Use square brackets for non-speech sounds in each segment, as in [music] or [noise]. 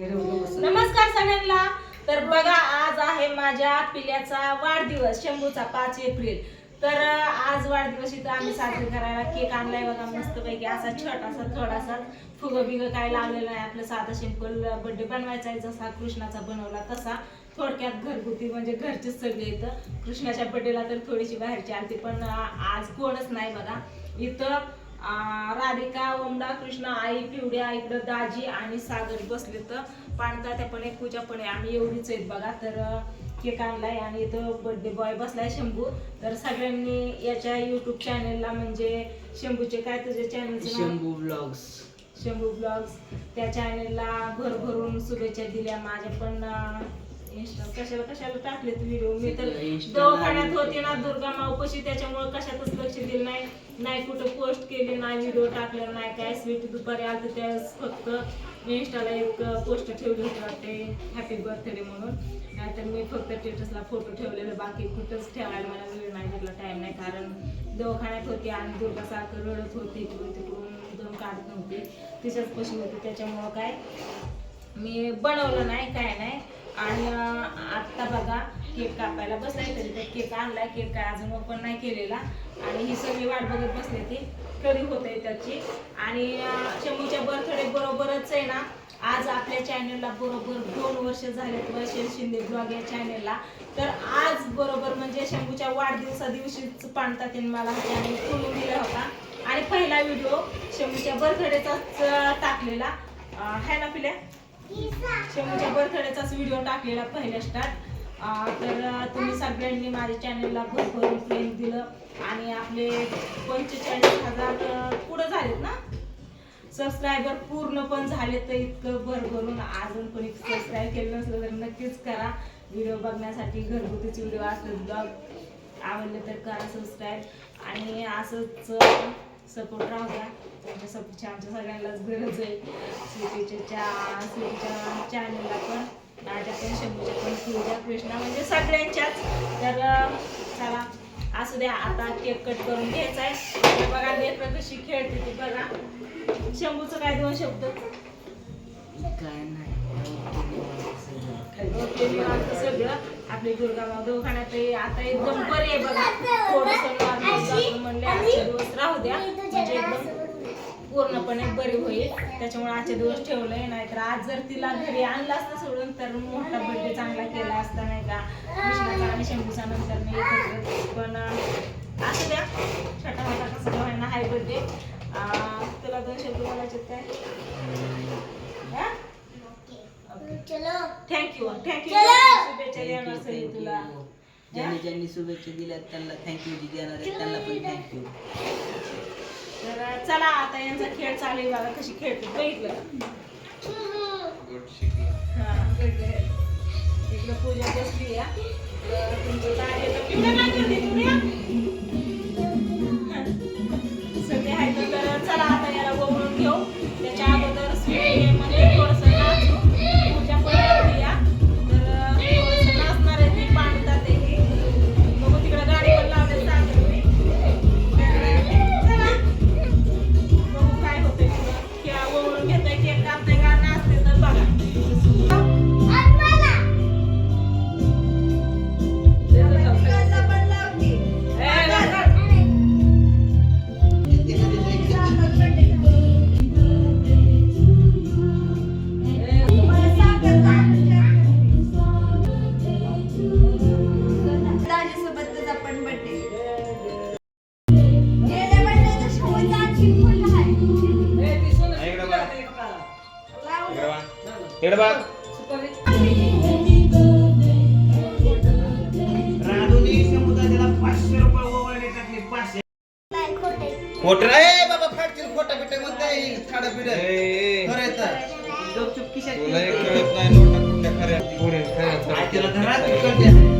नमस्कार सगळ्यांना. तर बघा आज आहे माझ्या पिल्याचा वाढदिवस शंभूचा पाच एप्रिल. तर आज वाढदिवस इथं आम्ही साजरी करायला केक आणलाय बघा मस्त पैकी असा छोटासा थोडासा फुग बिग काय लावलेलं आहे आपलं साधा सिंपल बर्थडे बनवायचा आहे जसा कृष्णाचा बनवला तसा. थोडक्यात घरगुती म्हणजे घरचेच सगळे इथं. कृष्णाच्या बर्थडेला तर थोडीशी बाहेरची आणते पण आज कोणच नाही बघा. इथं राधिका ओमडा कृष्ण आई पिवड्या इकडं दाजी आणि सागर बसले तर पाणता त्या पण एक पूजा पण आहे. आम्ही एवढीच आहेत बघा. तर केक आणलाय आणि इथं बर्थडे बॉय बसलाय शंभू. तर सगळ्यांनी याच्या युट्यूब चॅनेलला म्हणजे शंभूचे काय तुझे चॅनलचे शंभू ब्लॉग्स शंभू ब्लॉग्स त्या चॅनेलला भरभरून शुभेच्छा दिल्या. माझ्या पण इंस्टा कशाला कशाला टाकलेत व्हिडिओ मी तर दवाखान्यात होते ना दुर्गा मावपशी त्याच्यामुळे कशातच लक्ष दिलं नाही. नाही कुठं पोस्ट केली नाही व्हिडिओ टाकलेला नाही काय. स्वीट दुपारी आलं त्यावेळेस फक्त इंस्टाला एक पोस्ट ठेवली होती वाटते हॅपी बर्थडे म्हणून. नाहीतर मी फक्त स्टेटसला फोटो ठेवलेले बाकी कुठंच ठेवायला मला वेळ नाही भेटला टाइम नाही. कारण दवाखान्यात होती आणि दुर्गा सारखं रडत होती इकडून तिकडून दम काढत नव्हती. तिच्याच पशी होती त्याच्यामुळं काय? मी बनवलं नाही काय नाही. आणि आत्ता बघा केक कापायला बसलाय तरी तर केक आणलाय केक काय अजून ओपन नाही केलेला. आणि ही सगळी वाट बघत बसले ती. कधी होते त्याची. आणि शमूच्या शंभूच्या बर्थडे बरोबरच आहे ना आज आपल्या चॅनलला बरोबर दोन वर्ष झालेत वैशल शिंदे ब्लॉग या चॅनलला तर आज बरोबर म्हणजे शंभूच्या वाढदिवसा दिवशीच पाणतात मला हा चॅनल खोलून दिला होता. आणि पहिला व्हिडिओ शंभूच्या बर्थडेचाच टाकलेला. आहे ना पिल्या? शंभूच्या बर्थडेचाच व्हिडिओ टाकलेला पहिल्या स्टार्ट तर तुम्ही सगळ्यांनी माझ्या चॅनलला भरभरून प्रेम दिलं आणि आपले पंचेचाळीस हजार पुढं झालेत ना? सबस्क्रायबर पूर्ण पण झाले तर इतकं भरभरून. अजून कोणी सबस्क्राईब केलं नसलं तर नक्कीच करा. व्हिडिओ बघण्यासाठी घरगुतीच व्हिडिओ असले ब्लॉग आवडले तर करा सबस्क्राईब आणि असंच सपोर्ट राहू द्या. म्हणजे त्यांच्या सपोर्टची आमच्या सगळ्यांनाच गरज आहे. स्वीटीच्या स्वीटीच्या चॅनलला पण माझ्या पण शंभूच्या पण पूजा कृष्णा म्हणजे सगळ्यांच्याच. तर चला असू द्या आता केक कट करून घ्यायचा आहे. बघा लेकर कशी खेळते ती बघा. शंभूचं काय दोन शब्द? काय नाही. सगळं. आपली दवाखान्यात. आता एकदम बरे बघा. थोडस म्हणले आजचे दिवस राहू द्या. म्हणजे एकदम पूर्णपणे बरी होईल. त्याच्यामुळे आजचे दिवस ठेवलंय नाहीतर आज जर तिला घरी आणलं असतं सोडून तर मोठा बर्थडे चांगला केला असता नाही का? कृष्णाचा आणि शंभूचा नंतर मी पण असू द्या. छोटा मोठा कसं होईना हाय बर्थडे तुला दोन शब्द बोलायचे काय? थँक्यू थँक्यू शुभेच्छा देणार सई तुला. ज्यांनी ज्यांनी शुभेच्छा दिल्या त्यांना थँक्यू देणार आहेत त्यांना पण थँक्यू तर चला आता यांचा खेळ चालू आहे बघा कशी खेळते बघितलं हा. इकडं. पूजा बसली या तर तुमचं काय करते तुम्ही, पाचशे नाही खोटे ए बाबा फाटतील खोटा बिटा म्हणताय खाडा पिढ खरं आहे तर. तुला एक. कळत नाही नोटा कुठल्या खऱ्या पुरे आई तिला घरात खऱ्या कळते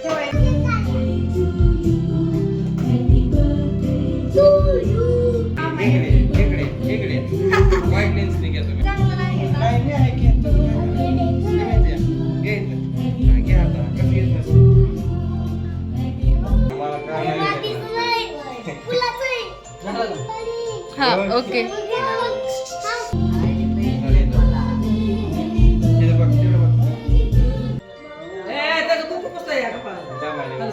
ओके तिथं बघ, तिथं बघ. जा माझ्या.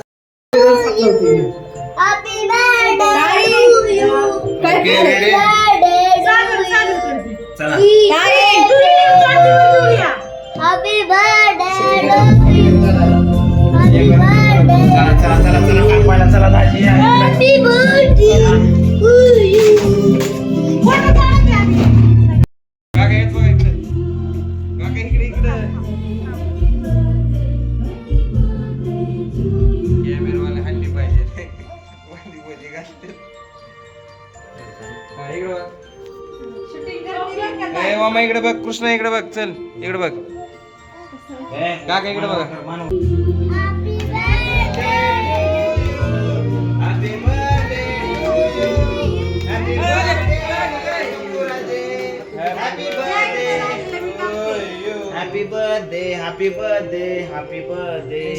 Happy birthday हा, इकडे बघ ए मामा इकडे बघ कृष्ण इकडे बघ चल इकडे बघ. काका इकडे बघा. Happy birthday happy birthday happy birthday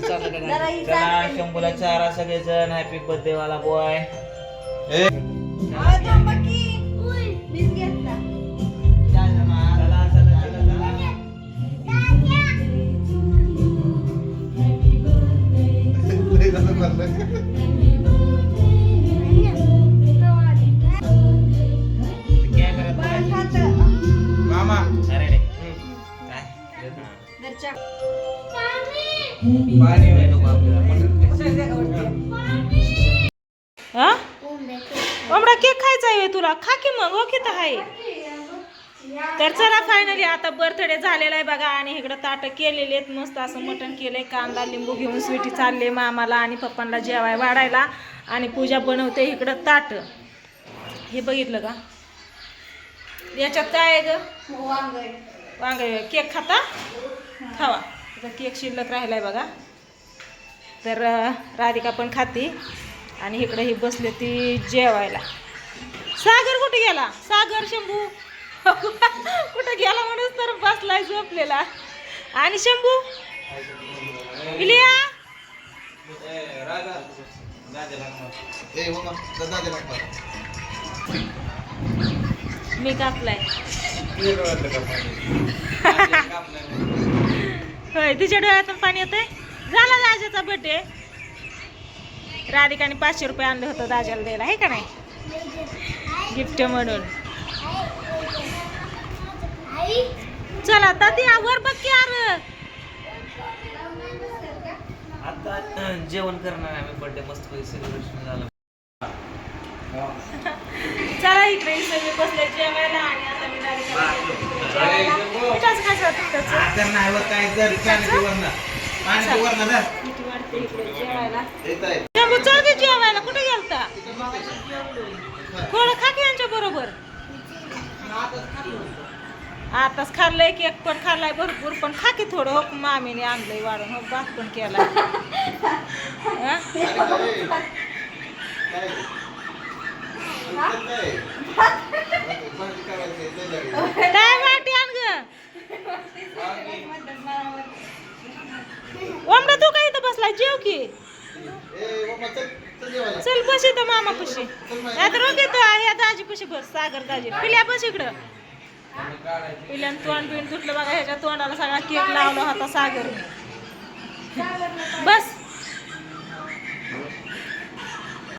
चला शंभूला चारा सगळेजण. हॅपी बर्थडे वाला बॉय [laughs] मामा. अरे. हा? कोंबडा केक खायचा आहे तुला? खा की मग ओके तर आहे. तर चला फायनली आता बर्थडे झालेला आहे बघा आणि इकडं ताटं केलेले आहेत. मस्त असं मटण केलंय कांदा लिंबू घेऊन स्वीटी चालले मामाला आणि पप्पांना जेवाय वाढायला. आणि पूजा बनवते इकडं ताट. हे बघितलं का? याच्यात काय आहे ग? वांग केक खाता? खावा. आता केक शिल्लक राहिलाय बघा. तर राधिका पण खाते. आणि इकडे ही बसले ती जेवायला. सागर कुठे गेला? सागर शंभू. [laughs] कुठं गेला म्हणून तर बसलाय झोपलेला. आणि शंभू? इलिया? मी कापलाय. होय तिच्या डोळ्यातून पाणी येतंय? झाला दाजाचा बड्डे राधिकाने पाचशे रुपये आणलं होतं दाजाला द्यायला आहे का नाही? गिफ्ट म्हणून. चला ताती वर बघ की यार. आता जेवण करणार आहे आम्ही. बर्थडे मस्त सेलिब्रेशन झालं. [laughs] चला इकडे सगळे बसले जेवायला आणि आता मी राधिकाला जेवायला मिठाचं नाही होत काय जर पाणी वरनं पाणी वरनं धर. इकडे जेवायला येत आहे. शंभू चल की जेवायला कुठे गेलता थोडं खा की यांच्या बरोबर आताच खाल्लंय केक पण खाल्लाय भरपूर पण खा की थोडं हो मामीने आणलंय वाढून हो भात पण केला काय काय वाटी आण ग? तू काय इथं बसलाय? जेव की. चल बस इथं मामा पशी. आता मग इथं ह्या दाजी पशी बस सागर दाजी. पिल्या बस इकडं. पिल्यानं तोंड बिंड तुटलं बघा ह्याच्या तोंडाला सगळा केक लावला होता सागर. बस.